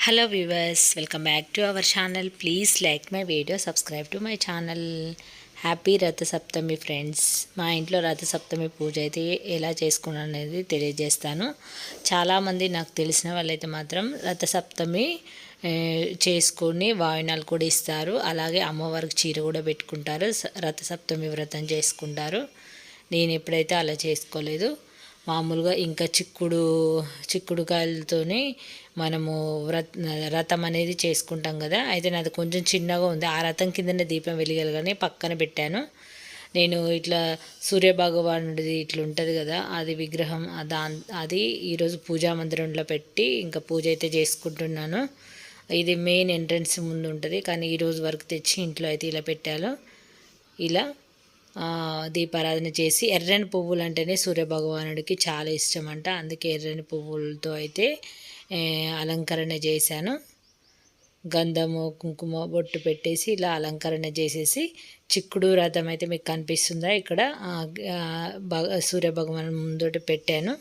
Hello viewers welcome back to our channel please like my video subscribe to my channel happy Rathasaptami friends మా ఇంట్లో రథసప్తమి పూజ అయితే ఎలా చేసుకున్నాను అనేది తెలియజేస్తాను. చాలామంది నాకు తెలిసిన వాళ్ళైతే మాత్రం రథసప్తమి సప్తమి చేసుకొని వాయినాలు కూడా ఇస్తారు. అలాగే అమ్మవారికి చీర కూడా పెట్టుకుంటారు. స- రథసప్తమి వ్రతం చేసుకుంటారు. నేను ఎప్పుడైతే అలా చేసుకోలేదు మామూలుగా ఇంకా చిక్కుడు చిక్కుడుకాయలతోని మనము వ్రత రథం అనేది చేసుకుంటాం కదా. అయితే నాది కొంచెం చిన్నగా ఉంది. ఆ రథం కిందనే దీపం వెలిగాలి కానీ పక్కన పెట్టాను. నేను ఇట్లా సూర్యభగవానుడిది ఇట్లా ఉంటుంది కదా అది విగ్రహం దా అది ఈరోజు పూజా మందిరంలో పెట్టి ఇంకా పూజ అయితే చేసుకుంటున్నాను. ఇది మెయిన్ ఎంట్రన్స్ ముందు ఉంటుంది. కానీ ఈరోజు వరకు తెచ్చి ఇంట్లో అయితే ఇలా పెట్టాను. ఇలా దీపారాధన చేసి ఎర్రని పువ్వులు అంటేనే సూర్యభగవానుడికి చాలా ఇష్టం అంట అందుకే ఎర్రని పువ్వులతో అయితే అలంకరణ చేశాను. గంధము కుంకుమ బొట్టు పెట్టేసి ఇలా అలంకరణ చేసేసి చిక్కుడు రథం అయితే మీకు కనిపిస్తుందా ఇక్కడ? ఆ, ఆ, సూర్యభగవాన్ ముందట పెట్టాను.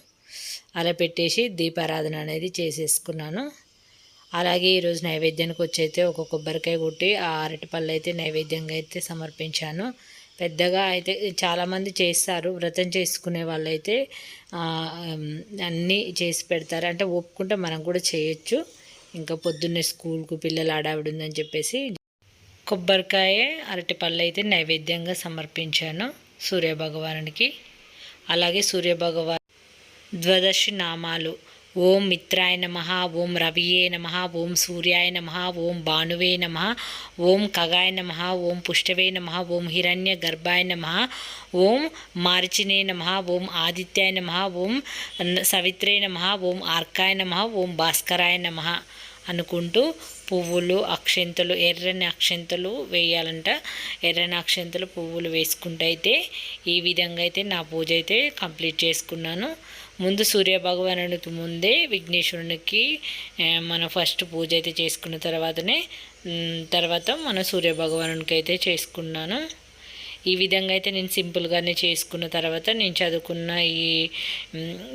అలా పెట్టేసి దీపారాధన అనేది చేసేసుకున్నాను. అలాగే ఈరోజు నైవేద్యానికి వచ్చి అయితే ఒక కొబ్బరికాయ కొట్టి ఆ అరటిపళ్ళు అయితే నైవేద్యంగా అయితే సమర్పించాను. పెద్దగా అయితే చాలామంది చేస్తారు వ్రతం చేసుకునే వాళ్ళైతే అన్నీ చేసి పెడతారు. అంటే ఒప్పుకుంటే మనం కూడా చేయొచ్చు. ఇంకా పొద్దున్నే స్కూల్కు పిల్లలు ఆడావిడ ఉందని చెప్పేసి కొబ్బరికాయ అరటిపళ్ళు అయితే నైవేద్యంగా సమర్పించాను సూర్యభగవానుడికి అలాగే సూర్యభగవాన్ ద్వాదశి నామాలు ఓం మిత్రాయ నమ ఓం రవియే నమ ఓం సూర్యాయ నమ ఓం భానువే నమ ఓం ఖగాయ నమ ఓం పుష్టవే నమ ఓం హిరణ్య గర్భాయ నమ ఓం మార్చినే నమ ఓం ఆదిత్యాయ నమ ఓం సవిత్రే నమ ఓం ఆర్కాయ నమ ఓం భాస్కరాయ నమ అనుకుంటూ పువ్వులు అక్షంతలు ఎర్రని అక్షంతలు వేయాలంట ఎర్రని అక్షంతలు పువ్వులు వేసుకుంటూ అయితే ఈ విధంగా అయితే నా పూజ అయితే కంప్లీట్ చేసుకున్నాను ముందు సూర్య భగవానుడికి ముందే విఘ్నేశ్వరునికి మన మనం ఫస్ట్ పూజ అయితే చేసుకున్న తర్వాతనే తర్వాత మన సూర్య భగవానునికి అయితే చేసుకున్నాను. ఈ విధంగా అయితే నేను సింపుల్గానే చేసుకున్న తర్వాత నేను చదువుకున్న ఈ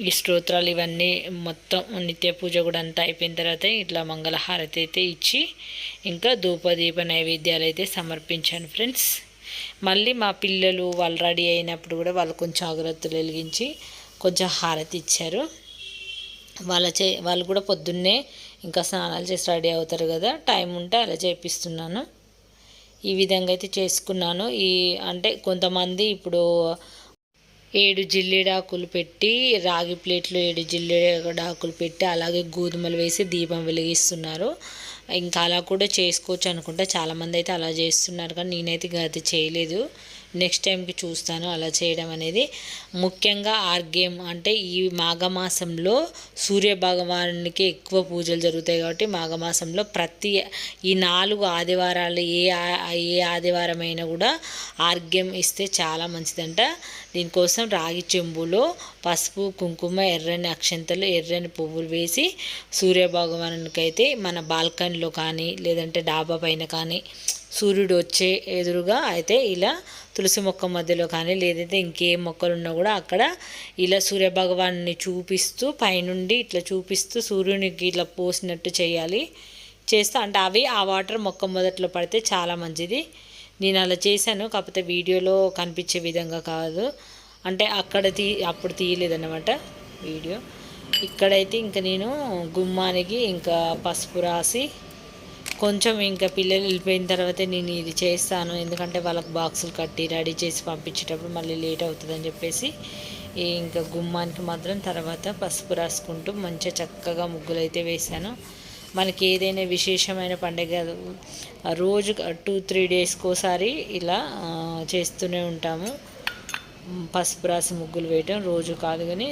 ఈ స్తోత్రాలు ఇవన్నీ మొత్తం నిత్య పూజ కూడా అంతా అయిపోయిన తర్వాత ఇట్లా మంగళహారతి అయితే ఇచ్చి ఇంకా ధూపదీప నైవేద్యాలు అయితే సమర్పించాను ఫ్రెండ్స్. మళ్ళీ మా పిల్లలు వాళ్ళు రెడీ అయినప్పుడు కూడా వాళ్ళు కొంచెం జాగ్రత్తలు వెలిగించి కొంచెం హారతి ఇచ్చారు. వాళ్ళ చే వాళ్ళు కూడా పొద్దున్నే ఇంకా స్నానాలు చేసి రెడీ అవుతారు కదా టైం ఉంటే అలా చేపిస్తున్నాను. ఈ విధంగా అయితే చేసుకున్నాను. ఈ అంటే కొంతమంది ఇప్పుడు ఏడు జిల్లేడాకులు పెట్టి రాగి ప్లేట్లు ఏడు జిల్లేడాకులు పెట్టి అలాగే గోధుమలు వేసి దీపం వెలిగిస్తున్నారు. ఇంకా అలా కూడా చేసుకోవచ్చు అనుకుంటే. చాలామంది అయితే అలా చేస్తున్నారు కానీ నేనైతే అది చేయలేదు. నెక్స్ట్ టైంకి చూస్తాను అలా చేయడం అనేది. ముఖ్యంగా ఆర్గ్యం అంటే ఈ మాఘమాసంలో సూర్య భగవానునికి ఎక్కువ పూజలు జరుగుతాయి కాబట్టి మాఘమాసంలో ప్రతి ఈ నాలుగు ఆదివారాలు ఏ ఏ ఆదివారం అయినా కూడా ఆర్గ్యం ఇస్తే చాలా మంచిదంట. దీనికోసం రాగి చెంబులో పసుపు కుంకుమ ఎర్రని అక్షంతలు ఎర్రని పువ్వులు వేసి సూర్య అయితే మన బాల్కనీలో కానీ లేదంటే డాబా పైన కానీ సూర్యుడు వచ్చే ఎదురుగా అయితే ఇలా తులసి మొక్క మధ్యలో కానీ లేదైతే ఇంకేం మొక్కలు ఉన్నా కూడా అక్కడ ఇలా సూర్యభగవాన్ని చూపిస్తూ పైనుండి ఇట్లా చూపిస్తూ సూర్యునికి ఇట్లా పోసినట్టు చేయాలి. చేస్తా అంటే అవి ఆ వాటర్ మొక్క మొదట్లో పడితే చాలా మంచిది. నేను అలా చేశాను కాకపోతే వీడియోలో కనిపించే విధంగా కాదు. అంటే అక్కడ తీ అప్పుడు తీయలేదన్నమాట వీడియో. ఇక్కడైతే ఇంకా నేను గుమ్మానికి ఇంకా పసుపు రాసి కొంచెం ఇంకా పిల్లలు వెళ్ళిపోయిన తర్వాతే నేను ఇది చేస్తాను. ఎందుకంటే వాళ్ళకి బాక్సులు కట్టి రెడీ చేసి పంపించేటప్పుడు మళ్ళీ లేట్ అవుతుందని చెప్పేసి ఇంకా గుమ్మానికి మాత్రం తర్వాత పసుపు రాసుకుంటూ మంచిగా చక్కగా ముగ్గులు అయితే వేశాను. మనకి ఏదైనా విశేషమైన పండుగ రోజు టూ త్రీ డేస్కోసారి ఇలా చేస్తూనే ఉంటాము. పసుపు రాసి ముగ్గులు వేయటం రోజు కాదు కానీ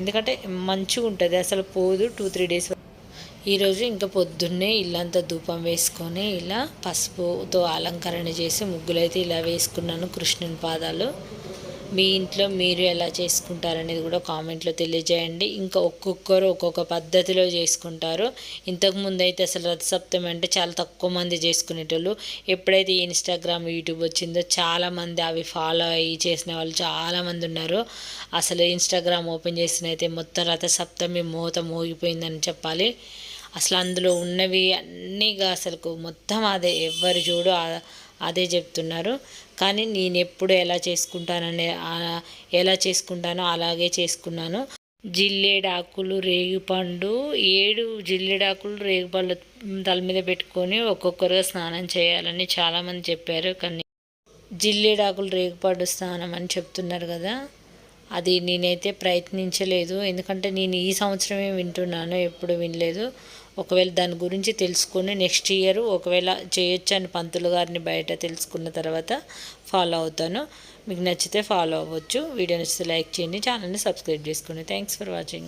ఎందుకంటే మంచిగా ఉంటుంది. అసలు పోదు టూ త్రీ డేస్ ఈరోజు ఇంకా పొద్దున్నే ఇల్లంతా ధూపం వేసుకొని ఇలా పసుపుతో అలంకరణ చేసి ముగ్గులు అయితే ఇలా వేసుకున్నాను కృష్ణుని పాదాలు. మీ ఇంట్లో మీరు ఎలా చేసుకుంటారనేది కూడా కామెంట్లో తెలియజేయండి. ఇంకా ఒక్కొక్కరు ఒక్కొక్క పద్ధతిలో చేసుకుంటారు. ఇంతకుముందు అయితే అసలు రథసప్తమి అంటే చాలా తక్కువ మంది చేసుకునేటోళ్ళు. ఎప్పుడైతే ఇన్స్టాగ్రామ్ యూట్యూబ్ వచ్చిందో చాలామంది అవి ఫాలో అయ్యి చేసిన వాళ్ళు చాలామంది ఉన్నారు. అసలు ఇన్స్టాగ్రామ్ ఓపెన్ చేసిన అయితే మొత్తం రథసప్తమి మూత మోగిపోయిందని చెప్పాలి. అసలు అందులో ఉన్నవి అన్నీగా అసలు మొత్తం అదే ఎవరు చూడు అదే చెప్తున్నారు. కానీ నేను ఎప్పుడు ఎలా చేసుకుంటాననే ఎలా చేసుకుంటానో అలాగే చేసుకున్నాను. జిల్లేడాకులు రేగిపండు ఏడు జిల్లేడాకులు రేగిపళ్ళు తల మీద పెట్టుకొని ఒక్కొక్కరుగా స్నానం చేయాలని చాలామంది చెప్పారు. కానీ జిల్లేడాకులు రేగిపండు స్నానం అని చెప్తున్నారు కదా అది నేనైతే ప్రయత్నించలేదు. ఎందుకంటే నేను ఈ సంవత్సరమే వింటున్నాను ఎప్పుడు వినలేదు. ఒకవేళ దాని గురించి తెలుసుకొని నెక్స్ట్ ఇయర్ ఒకవేళ చేయొచ్చు అని పంతులు గారిని బయట తెలుసుకున్న తర్వాత ఫాలో అవుతాను. మీకు నచ్చితే ఫాలో అవ్వచ్చు. వీడియో నచ్చితే లైక్ చేయండి. ఛానల్ని సబ్స్క్రైబ్ చేసుకోండి. Thanks for watching